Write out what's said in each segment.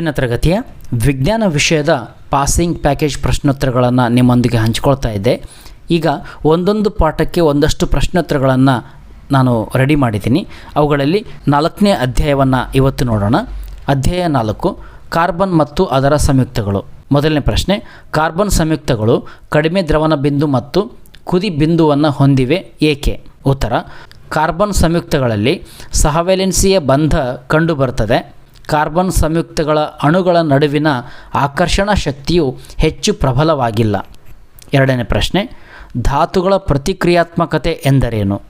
ಹತ್ತನೇ ತರಗತಿಯ ವಿಜ್ಞಾನ ವಿಷಯದ ಪಾಸಿಂಗ್ ಪ್ಯಾಕೇಜ್ ಪ್ರಶ್ನೋತ್ತರಗಳನ್ನು ನಿಮ್ಮೊಂದಿಗೆ ಹಂಚಿಕೊಳ್ತಾ ಇದ್ದೆ. ಈಗ ಒಂದೊಂದು ಪಾಠಕ್ಕೆ ಒಂದಷ್ಟು ಪ್ರಶ್ನೋತ್ತರಗಳನ್ನು ನಾನು ರೆಡಿ ಮಾಡಿದ್ದೀನಿ. ಅವುಗಳಲ್ಲಿ ನಾಲ್ಕನೇ ಅಧ್ಯಾಯವನ್ನು ಇವತ್ತು ನೋಡೋಣ. ಅಧ್ಯಾಯ ನಾಲ್ಕು, ಕಾರ್ಬನ್ ಮತ್ತು ಅದರ ಸಂಯುಕ್ತಗಳು. ಮೊದಲನೇ ಪ್ರಶ್ನೆ, ಕಾರ್ಬನ್ ಸಂಯುಕ್ತಗಳು ಕಡಿಮೆ ದ್ರವಣ ಬಿಂದು ಮತ್ತು ಕುದಿ ಬಿಂದುವನ್ನು ಹೊಂದಿವೆ ಏಕೆ? ಉತ್ತರ, ಕಾರ್ಬನ್ ಸಂಯುಕ್ತಗಳಲ್ಲಿ ಸಹವೆಲೆನ್ಸಿಯ ಬಂಧ ಕಂಡುಬರುತ್ತದೆ ಕಾರ್ಬನ್ ಸಂಯುಕ್ತಗಳ ಅಣುಗಳ ನಡುವಿನ ಆಕರ್ಷಣಾ ಶಕ್ತಿಯು ಹೆಚ್ಚು ಪ್ರಬಲವಾಗಿಲ್ಲ. ಎರಡನೇ ಪ್ರಶ್ನೆ, ಧಾತುಗಳ ಪ್ರತಿಕ್ರಿಯಾತ್ಮಕತೆ ಎಂದರೇನು?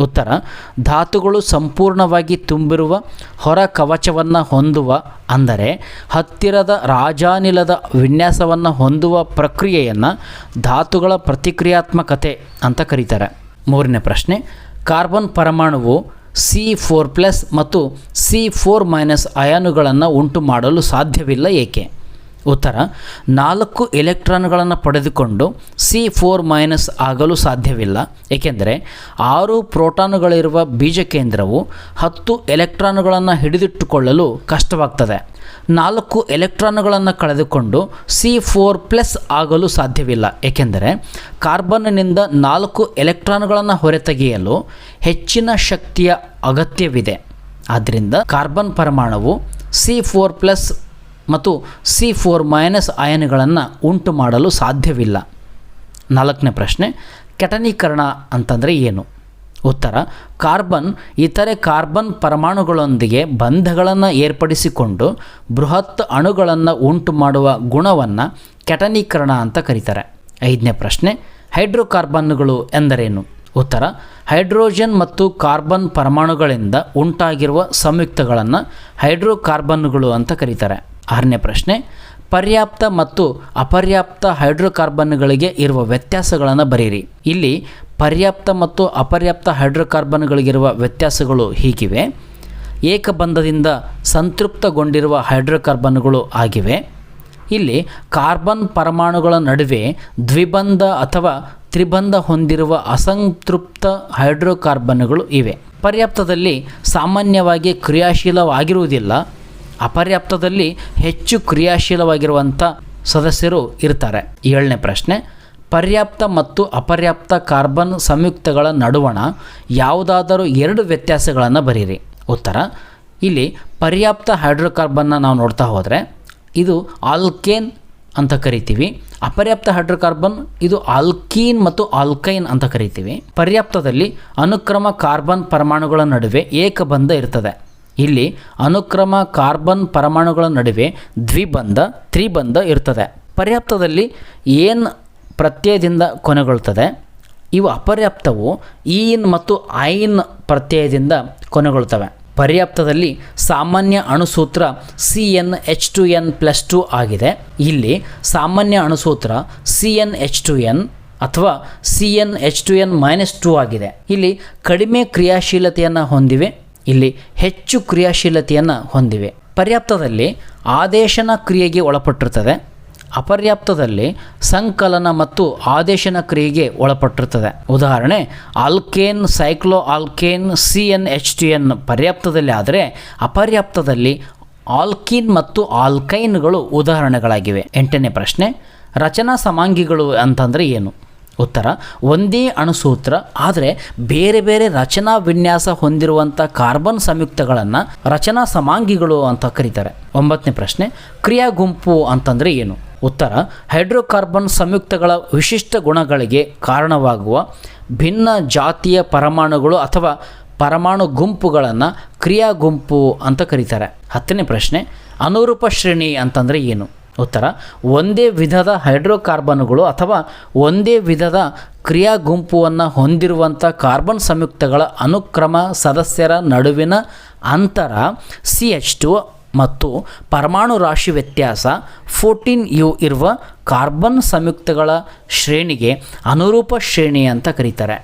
ಉತ್ತರ, ಧಾತುಗಳು ಸಂಪೂರ್ಣವಾಗಿ ತುಂಬಿರುವ ಹೊರ ಕವಚವನ್ನು ಹೊಂದುವ, ಅಂದರೆ ಹತ್ತಿರದ ರಾಜಾನಿಲದ ವಿನ್ಯಾಸವನ್ನು ಹೊಂದುವ ಪ್ರಕ್ರಿಯೆಯನ್ನು ಧಾತುಗಳ ಪ್ರತಿಕ್ರಿಯಾತ್ಮಕತೆ ಅಂತ ಕರೀತಾರೆ. ಮೂರನೇ ಪ್ರಶ್ನೆ, ಕಾರ್ಬನ್ ಪರಮಾಣುವು ಸಿ ಫೋರ್ ಪ್ಲಸ್ ಮತ್ತು ಸಿ ಫೋರ್ ಮೈನಸ್ ಅಯಾನುಗಳನ್ನು ಉಂಟು ಮಾಡಲು ಸಾಧ್ಯವಿಲ್ಲ ಏಕೆ? ಉತ್ತರ, ನಾಲ್ಕು ಎಲೆಕ್ಟ್ರಾನ್ಗಳನ್ನು ಪಡೆದುಕೊಂಡು ಸಿ ಫೋರ್ ಮೈನಸ್ ಆಗಲು ಸಾಧ್ಯವಿಲ್ಲ. ಏಕೆಂದರೆ ಆರು ಪ್ರೋಟಾನುಗಳಿರುವ ಬೀಜಕೇಂದ್ರವು ಹತ್ತು ಎಲೆಕ್ಟ್ರಾನುಗಳನ್ನು ಹಿಡಿದಿಟ್ಟುಕೊಳ್ಳಲು ಕಷ್ಟವಾಗ್ತದೆ. ನಾಲ್ಕು ಎಲೆಕ್ಟ್ರಾನುಗಳನ್ನು ಕಳೆದುಕೊಂಡು ಸಿ ಫೋರ್ ಪ್ಲಸ್ ಆಗಲು ಸಾಧ್ಯವಿಲ್ಲ. ಏಕೆಂದರೆ ಕಾರ್ಬನ್ನಿಂದ ನಾಲ್ಕು ಎಲೆಕ್ಟ್ರಾನ್ಗಳನ್ನು ಹೊರತೆಗೆಯಲು ಹೆಚ್ಚಿನ ಶಕ್ತಿಯ ಅಗತ್ಯವಿದೆ. ಆದ್ದರಿಂದ ಕಾರ್ಬನ್ ಪರಮಾಣುವು ಸಿ ಫೋರ್ ಪ್ಲಸ್ ಮತ್ತು ಸಿ ಫೋರ್ ಮೈನಸ್ ಅಯನ್ಗಳನ್ನು ಉಂಟು ಮಾಡಲು ಸಾಧ್ಯವಿಲ್ಲ. ನಾಲ್ಕನೇ ಪ್ರಶ್ನೆ, ಕೆಟನೀಕರಣ ಅಂತಂದರೆ ಏನು? ಉತ್ತರ, ಕಾರ್ಬನ್ ಇತರೆ ಕಾರ್ಬನ್ ಪರಮಾಣುಗಳೊಂದಿಗೆ ಬಂಧಗಳನ್ನು ಏರ್ಪಡಿಸಿಕೊಂಡು ಬೃಹತ್ ಅಣುಗಳನ್ನು ಉಂಟು ಮಾಡುವ ಗುಣವನ್ನು ಕೆಟನೀಕರಣ ಅಂತ ಕರೀತಾರೆ. ಐದನೇ ಪ್ರಶ್ನೆ ಹೈಡ್ರೋಕಾರ್ಬನ್ಗಳು ಎಂದರೇನು? ಉತ್ತರ, ಹೈಡ್ರೋಜನ್ ಮತ್ತು ಕಾರ್ಬನ್ ಪರಮಾಣುಗಳಿಂದ ಉಂಟಾಗಿರುವ ಸಂಯುಕ್ತಗಳನ್ನು ಹೈಡ್ರೋಕಾರ್ಬನ್ಗಳು ಅಂತ ಕರೀತಾರೆ. ಆರನೇ ಪ್ರಶ್ನೆ, ಪರ್ಯಾಪ್ತ ಮತ್ತು ಅಪರ್ಯಾಪ್ತ ಹೈಡ್ರೋಕಾರ್ಬನ್ಗಳಿಗೆ ಇರುವ ವ್ಯತ್ಯಾಸಗಳನ್ನು ಬರೀರಿ. ಇಲ್ಲಿ ಪರ್ಯಾಪ್ತ ಮತ್ತು ಅಪರ್ಯಾಪ್ತ ಹೈಡ್ರೋಕಾರ್ಬನ್ಗಳಿಗಿರುವ ವ್ಯತ್ಯಾಸಗಳು ಹೀಗಿವೆ. ಏಕಬಂಧದಿಂದ ಸಂತೃಪ್ತಗೊಂಡಿರುವ ಹೈಡ್ರೋಕಾರ್ಬನ್ಗಳು ಆಗಿವೆ. ಇಲ್ಲಿ ಕಾರ್ಬನ್ ಪರಮಾಣುಗಳ ನಡುವೆ ದ್ವಿಬಂಧ ಅಥವಾ ತ್ರಿಬಂಧ ಹೊಂದಿರುವ ಅಸಂತೃಪ್ತ ಹೈಡ್ರೋಕಾರ್ಬನ್ಗಳು ಇವೆ. ಪರ್ಯಾಪ್ತದಲ್ಲಿ ಸಾಮಾನ್ಯವಾಗಿ ಕ್ರಿಯಾಶೀಲವಾಗಿರುವುದಿಲ್ಲ. ಅಪರ್ಯಾಪ್ತದಲ್ಲಿ ಹೆಚ್ಚು ಕ್ರಿಯಾಶೀಲವಾಗಿರುವಂಥ ಸದಸ್ಯರು ಇರ್ತಾರೆ. ಏಳನೇ ಪ್ರಶ್ನೆ, ಪರ್ಯಾಪ್ತ ಮತ್ತು ಅಪರ್ಯಾಪ್ತ ಕಾರ್ಬನ್ ಸಂಯುಕ್ತಗಳ ನಡುವಣ ಯಾವುದಾದರೂ ಎರಡು ವ್ಯತ್ಯಾಸಗಳನ್ನು ಬರೀರಿ. ಉತ್ತರ, ಇಲ್ಲಿ ಪರ್ಯಾಪ್ತ ಹೈಡ್ರೋಕಾರ್ಬನ್ನ ನಾವು ನೋಡ್ತಾ ಹೋದರೆ, ಇದು ಆಲ್ಕೇನ್ ಅಂತ ಕರಿತೀವಿ. ಅಪರ್ಯಾಪ್ತ ಹೈಡ್ರೋಕಾರ್ಬನ್ ಇದು ಆಲ್ಕೀನ್ ಮತ್ತು ಆಲ್ಕೈನ್ ಅಂತ ಕರಿತೀವಿ. ಪರ್ಯಾಪ್ತದಲ್ಲಿ ಅನುಕ್ರಮ ಕಾರ್ಬನ್ ಪರಮಾಣುಗಳ ನಡುವೆ ಏಕಬಂಧ ಇರ್ತದೆ. ಇಲ್ಲಿ ಅನುಕ್ರಮ ಕಾರ್ಬನ್ ಪರಮಾಣುಗಳ ನಡುವೆ ದ್ವಿಬಂಧ, ತ್ರಿಬಂಧ ಇರ್ತದೆ. ಪರ್ಯಾಪ್ತದಲ್ಲಿ ಏನು ಪ್ರತ್ಯಯದಿಂದ ಕೊನೆಗೊಳ್ತದೆ? ಇವು ಅಪರ್ಯಾಪ್ತವು ಈನ್ ಮತ್ತು ಐನ್ ಪ್ರತ್ಯಯದಿಂದ ಕೊನೆಗೊಳ್ತವೆ. ಪರ್ಯಾಪ್ತದಲ್ಲಿ ಸಾಮಾನ್ಯ ಅಣುಸೂತ್ರ C N H two N plus two ಆಗಿದೆ. ಇಲ್ಲಿ ಸಾಮಾನ್ಯ ಅಣುಸೂತ್ರ C N H two N ಅಥವಾ C N H two N minus two ಆಗಿದೆ. ಇಲ್ಲಿ ಕಡಿಮೆ ಕ್ರಿಯಾಶೀಲತೆಯನ್ನು ಹೊಂದಿವೆ. ಇಲ್ಲಿ ಹೆಚ್ಚು ಕ್ರಿಯಾಶೀಲತೆಯನ್ನು ಹೊಂದಿವೆ. ಪರ್ಯಾಪ್ತದಲ್ಲಿ ಆದೇಶನ ಕ್ರಿಯೆಗೆ ಒಳಪಟ್ಟಿರ್ತದೆ. ಅಪರ್ಯಾಪ್ತದಲ್ಲಿ ಸಂಕಲನ ಮತ್ತು ಆದೇಶನ ಕ್ರಿಯೆಗೆ ಒಳಪಟ್ಟಿರ್ತದೆ. ಉದಾಹರಣೆ, alkane cycloalkane C n H two n ಪರ್ಯಾಪ್ತದಲ್ಲಿ ಆದರೆ ಅಪರ್ಯಾಪ್ತದಲ್ಲಿ ಆಲ್ಕೀನ್ ಮತ್ತು ಆಲ್ಕೈನ್ಗಳು ಉದಾಹರಣೆಗಳಾಗಿವೆ. ಎಂಟನೇ ಪ್ರಶ್ನೆ, ರಚನಾ ಸಮಾಂಗಿಗಳು ಅಂತಂದರೆ ಏನು? ಉತ್ತರ, ಒಂದೇ ಅಣುಸೂತ್ರ, ಆದರೆ ಬೇರೆ ಬೇರೆ ರಚನಾ ವಿನ್ಯಾಸ ಹೊಂದಿರುವಂಥ ಕಾರ್ಬನ್ ಸಂಯುಕ್ತಗಳನ್ನು ರಚನಾ ಸಮಾಂಗಿಗಳು ಅಂತ ಕರೀತಾರೆ. ಒಂಬತ್ತನೇ ಪ್ರಶ್ನೆ, ಕ್ರಿಯಾ ಗುಂಪು ಅಂತಂದರೆ ಏನು? ಉತ್ತರ, ಹೈಡ್ರೋಕಾರ್ಬನ್ ಸಂಯುಕ್ತಗಳ ವಿಶಿಷ್ಟ ಗುಣಗಳಿಗೆ ಕಾರಣವಾಗುವ ಭಿನ್ನ ಜಾತಿಯ ಪರಮಾಣುಗಳು ಅಥವಾ ಪರಮಾಣು ಗುಂಪುಗಳನ್ನು ಕ್ರಿಯಾ ಗುಂಪು ಅಂತ ಕರೀತಾರೆ. ಹತ್ತನೇ ಪ್ರಶ್ನೆ, ಅನುರೂಪ ಶ್ರೇಣಿ ಅಂತಂದರೆ ಏನು? ಉತ್ತರ, ಒಂದೇ ವಿಧದ ಹೈಡ್ರೋಕಾರ್ಬನ್ಗಳು ಅಥವಾ ಒಂದೇ ವಿಧದ ಕ್ರಿಯಾ ಗುಂಪುವನ್ನು ಹೊಂದಿರುವಂಥ ಕಾರ್ಬನ್ ಸಂಯುಕ್ತಗಳ ಅನುಕ್ರಮ ಸದಸ್ಯರ ನಡುವಿನ ಅಂತರ, ಸಿ ಎಚ್ ಟು ಮತ್ತು ಪರಮಾಣು ರಾಶಿ ವ್ಯತ್ಯಾಸ, ಫೋರ್ಟೀನ್ ಯು ಇರುವ ಕಾರ್ಬನ್ ಸಂಯುಕ್ತಗಳ ಶ್ರೇಣಿಗೆ ಅನುರೂಪ ಶ್ರೇಣಿ ಅಂತ ಕರೀತಾರೆ.